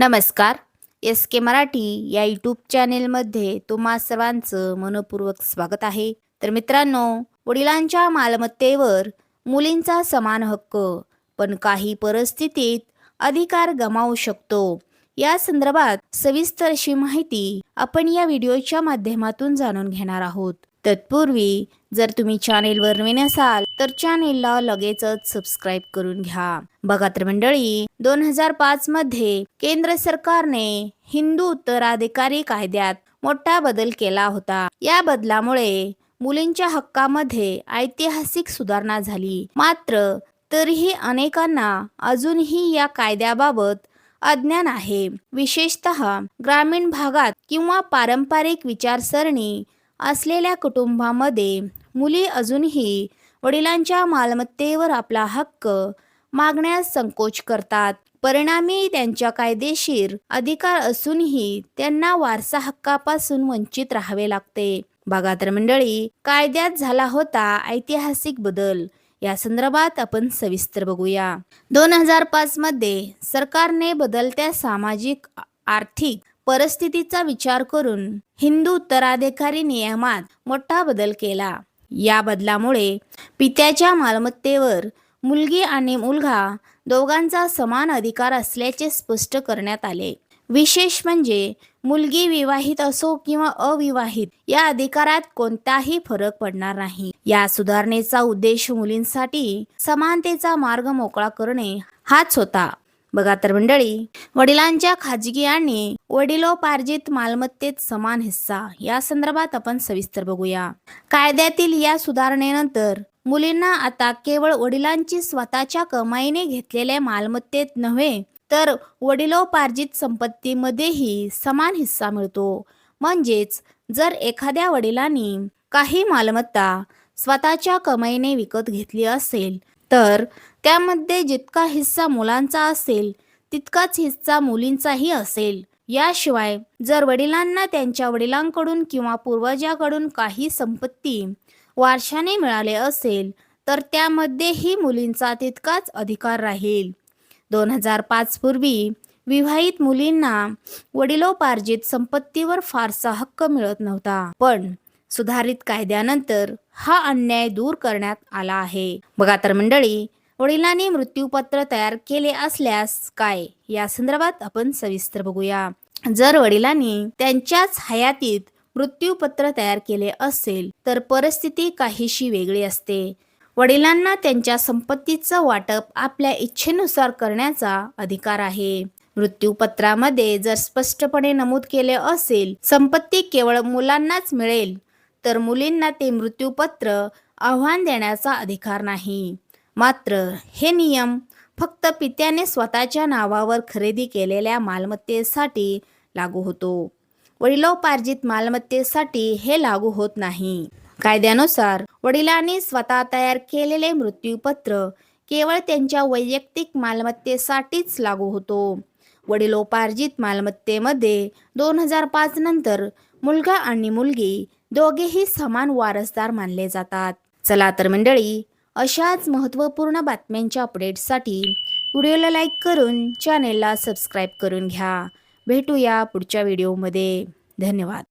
नमस्कार. एस के मराठी या यूट्यूब चॅनेलमध्ये तुम्हा सर्वांचं मनपूर्वक स्वागत आहे. तर मित्रांनो वडिलांच्या मालमत्तेवर मुलींचा समान हक्क पण काही परिस्थितीत अधिकार गमावू शकतो. या संदर्भात सविस्तर अशी माहिती आपण या व्हिडिओच्या माध्यमातून जाणून घेणार आहोत. तत्पूर्वी जर तुम्ही चॅनेलवर नवीन असाल तर चॅनेलला लगेचच सबस्क्राईब करून घ्या. बघा तर मंडळी दोन हजार पाच मध्ये केंद्र सरकारने हिंदू उत्तराधिकारी कायद्यात मोठा बदल केला होता. या बदलामुळे मुलींच्या हक्कामध्ये ऐतिहासिक सुधारणा झाली. मात्र तरीही अनेकांना अजूनही या कायद्याबाबत अज्ञान आहे. विशेषतः ग्रामीण भागात किंवा पारंपरिक विचारसरणी असलेल्या कुटुंबामध्ये मुली अजूनही वडिलांच्या मालमत्तेवर आपला हक्क मागण्यास संकोच करतात. परिणामी त्यांच्या कायदेशीर अधिकार असूनही त्यांना वारसा हक्कापासून वंचित राहावे लागते. बघा तर मंडळी कायद्यात झाला होता ऐतिहासिक बदल. या संदर्भात आपण सविस्तर बघूया. दोन हजार पाच मध्ये सरकारने बदलत्या सामाजिक आर्थिक परिस्थितीचा विचार करून हिंदू उत्तराधिकारी नियमात मोठा बदल केला. या बदलामुळे पित्याच्या मालमत्तेवर मुलगी आणि मुलगा दोघांचा समान अधिकार असल्याचे स्पष्ट करण्यात आले. विशेष म्हणजे मुलगी विवाहित असो किंवा अविवाहित या अधिकारात कोणताही फरक पडणार नाही. या सुधारणेचा उद्देश मुलींसाठी समानतेचा मार्ग मोकळा करणे हाच होता. बघा तर मंडळी वडिलांच्या खाजगी आणि वडिलोपार्जित मालमत्तेत समान हिस्सा. या संदर्भात आपण सविस्तर बघूया. कायद्यातील या सुधारणेनंतर मुलींना आता केवळ वडिलांची स्वतःच्या कमाईने घेतलेल्या मालमत्तेत नव्हे तर वडिलोपार्जित संपत्तीमध्येही समान हिस्सा मिळतो. म्हणजेच जर एखाद्या वडिलांनी काही मालमत्ता स्वतःच्या कमाईने विकत घेतली असेल तर त्यामध्ये जितका हिस्सा मुलांचा असेल तितकाच हिस्सा मुलींचाही असेल. याशिवाय जर वडिलांना त्यांच्या वडिलांकडून किंवा पूर्वजाकडून काही संपत्ती वारशाने मिळाले असेल तर त्यामध्येही मुलींचा तितकाच अधिकार राहील. दोन हजार पाच पूर्वी विवाहित मुलींना वडिलोपार्जित संपत्तीवर फारसा हक्क मिळत नव्हता. पण सुधारित कायद्यानंतर हा अन्याय दूर करण्यात आला आहे. बघा तर मंडळी वडिलांनी मृत्यूपत्र तयार केले असल्यास काय? या संदर्भात आपण सविस्तर बघूया. जर वडिलांनी त्यांच्याच हयातीत मृत्यूपत्र तयार केले असेल तर परिस्थिती काहीशी वेगळी असते. वडिलांना त्यांच्या संपत्तीचं वाटप आपल्या इच्छेनुसार करण्याचा अधिकार आहे. मृत्यूपत्रामध्ये जर स्पष्टपणे नमूद केले असेल संपत्ती केवळ मुलांनाच मिळेल तर मुलींना ते मृत्यूपत्र आव्हान देण्याचा अधिकार नाही. मात्र हे नियम फक्त पित्याने स्वतःच्या नावावर खरेदी केलेल्या मालमत्तेसाठी लागू होतो. वडिलोपार्जित मालमत्तेसाठी हे लागू होत नाही. कायद्यानुसार वडिलांनी स्वतः तयार केलेले मृत्यूपत्र केवळ त्यांच्या वैयक्तिक मालमत्तेसाठीच लागू होतो. वडिलोपार्जित मालमत्तेमध्ये दोन हजार पाच नंतर मुलगा आणि मुलगी दोघेही समान वारसदार मानले जातात. चला तर मंडळी अशाच महत्त्वपूर्ण बातम्यांच्या अपडेट्ससाठी व्हिडिओला लाईक करून चॅनेलला सबस्क्राईब करून घ्या. भेटूया पुढच्या व्हिडिओमध्ये धन्यवाद.